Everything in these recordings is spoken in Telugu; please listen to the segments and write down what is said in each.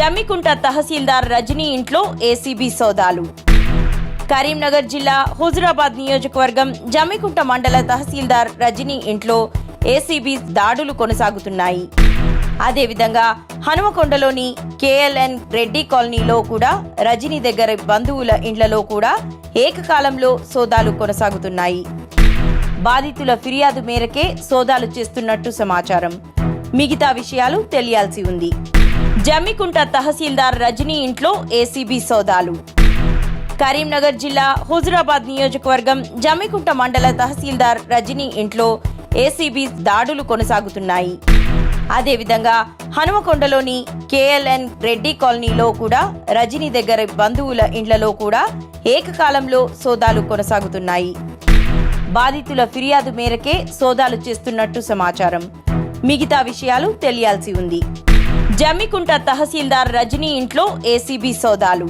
జమ్మికుంట తహసీల్దార్ రజనీ ఇంట్లో ఏసీబీ సోదాలు. కరీంనగర్ జిల్లా హుజురాబాద్ నియోజకవర్గం జమ్మికుంట మండల తహసీల్దార్ రజనీ ఇంట్లో ఏసీబీ దాడులు కొనసాగుతున్నాయి. అదేవిధంగా హనుమకొండలోని కేఎల్ఎన్ రెడ్డి కాలనీలో కూడా రజనీ దగ్గర బంధువుల ఇండ్లలో కూడా ఏకకాలంలో సోదాలు కొనసాగుతున్నాయి. బాధితుల ఫిర్యాదు మేరకే సోదాలు చేస్తున్నట్టు సమాచారం. మిగతా విషయాలు తెలియాల్సి ఉంది. జమ్మికుంట తహసీల్దార్ రజనీ ఇంట్లో ఏసీబీ సోదాలు. కరీంనగర్ జిల్లా హుజురాబాద్ నియోజకవర్గం జమ్మికుంట మండల తహసీల్దార్ రజనీ ఇంట్లో ఏసీబీ దాడులు కొనసాగుతున్నాయి. అదేవిధంగా హనుమకొండలోని కేఎల్ఎన్ రెడ్డి కాలనీలో కూడా రజనీ దగ్గర బంధువుల ఇండ్లలో కూడా ఏకకాలంలో సోదాలు కొనసాగుతున్నాయి. బాధితుల ఫిర్యాదు మేరకే సోదాలు చేస్తున్నట్టు సమాచారం. మిగతా విషయాలు తెలియాల్సి ఉంది. జమ్మికుంట తహసీల్దార్ రజనీ ఇంట్లో ఏసీబీ సోదాలు.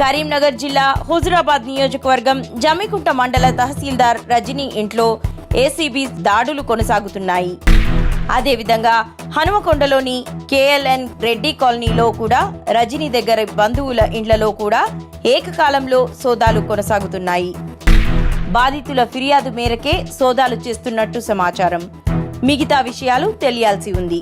కరీంనగర్ జిల్లా హుజురాబాద్ నియోజకవర్గం జమ్మికుంట మండల తహసీల్దార్ రజనీ ఇంట్లో ఏసీబీ దాడులు కొనసాగుతున్నాయి. అదేవిధంగా హనుమకొండలోని కేఎల్ఎన్ రెడ్డి కాలనీలో కూడా రజనీ దగ్గర బంధువుల ఇండ్లలో కూడా ఏకకాలంలో సోదాలు కొనసాగుతున్నాయి. బాధితుల ఫిర్యాదు మేరకే సోదాలు చేస్తున్నట్టు సమాచారం. మిగతా విషయాలు తెలియాల్సి ఉంది.